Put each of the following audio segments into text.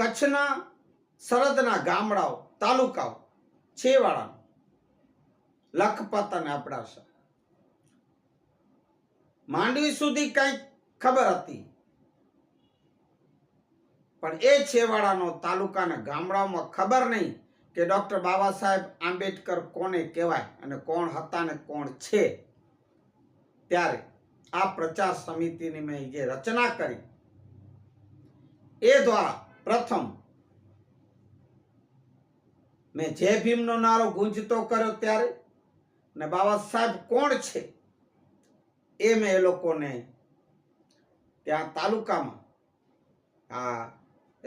કચ્છના સરહદના ગામડાઓ, તાલુકાઓ છેવાડાનો લખપત અને અબડાસા માંડવી સુધી કંઈક ખબર હતી. પણ એ છેવાડાનો તાલુકાના ગામડાઓમાં ખબર નહીં કે ડોક્ટર બાબા સાહેબ આંબેડકર કોને કહેવાય અને કોણ હતા ને કોણ છે. ત્યારે આ પ્રચાર સમિતિની મેં જે રચના કરી, એ દ્વારા પ્રથમ. મેં જય ભીમનો નારો ગુંજતો કર્યો ત્યારે, ને બાબા સાહેબ કોણ છે? એ મેં એ લોકોને ત્યાં તાલુકામાં આ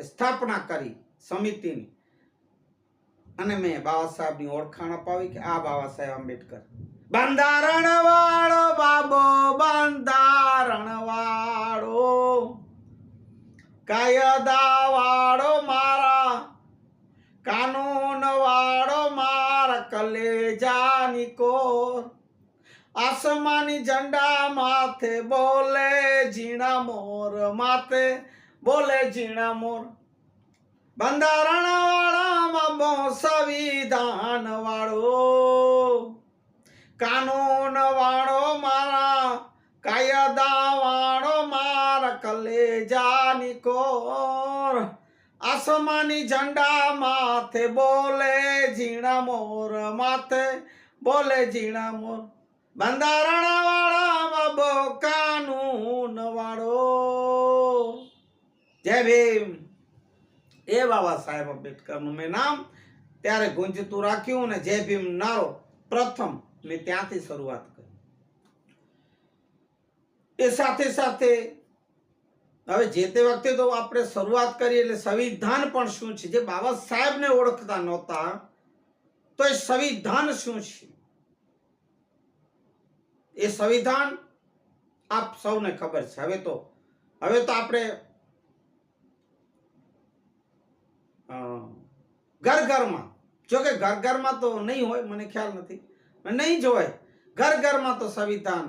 સ્થાપના કરી સમિતિની. અને મેં બાબા સાહેબની ઓળખાણ અપાવી કે આ બાબા સાહેબ આંબેડકર. બંધારણ વાળો બાબો બંધારણ વાળો કાયદા કાનૂન વાળો માર કલેજાની કોર. આસમાની ઝંડા માથે બોલે ઝીણા મોર માથે બોલે ઝીણા મોર. બંધારણ વાળામાં બહુ સંવિધાન વાળો કાનૂન વાળો મારા કાયદા વાળો માર કલેજાની કોર. આસમાની ઝંડા માથે બોલે ઝીણા મોર માથે બોલે ઝીણા મોર. બંધારણ વાળામાં બહુ કાનૂન વાળો જય ભીમ. એ બાબા સાહેબ આંબેડકરનું મેં નામ ત્યારે ગુંજતું રાખ્યું અને જય ભીમ નારો પ્રથમ મેં ત્યાંથી શરૂઆત કરી. એ સાથે સાથે હવે જે તે વખતે તો આપણે શરૂઆત કરી એટલે સંવિધાન પણ શું છે? જે બાબા સાહેબને ઓળખતા નહોતા, તો એ સંવિધાન શું છે? એ સંવિધાન આપ સૌને ખબર છે. હવે તો હવે તો આપણે ઘર ઘરમાં જોકે ઘર ઘરમાં તો નહીં હોય, મને ખ્યાલ નથી નહીં જ ઘર ઘરમાં તો સંવિધાન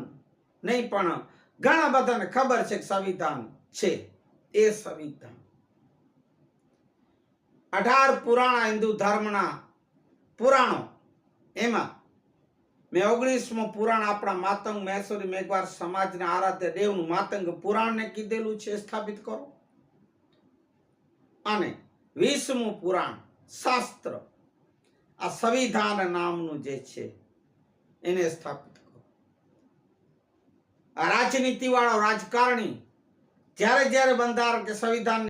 નહીં, પણ ઘણા બધાને ખબર છે કે સંવિધાન છે, એ સંવિધાન અઢાર પુરાણા હિન્દુ ધર્મના પુરાણો. એમાં મેં ઓગણીસમો પુરાણ આપણા માતંગ મહેસુરી મેઘવાર સમાજના આરાધ્ય દેવનું માતંગ પુરાણને કીધેલું છે, સ્થાપિત કરો. અને વીસમું પુરાણ, શાસ્ત્ર. આ સંવિધાન નામનું જે છે, એને સ્થાપિત કરો. આ રાજનીતિ વાળો રાજકારણી જ્યારે જ્યારે બંધારણ કે સંવિધાન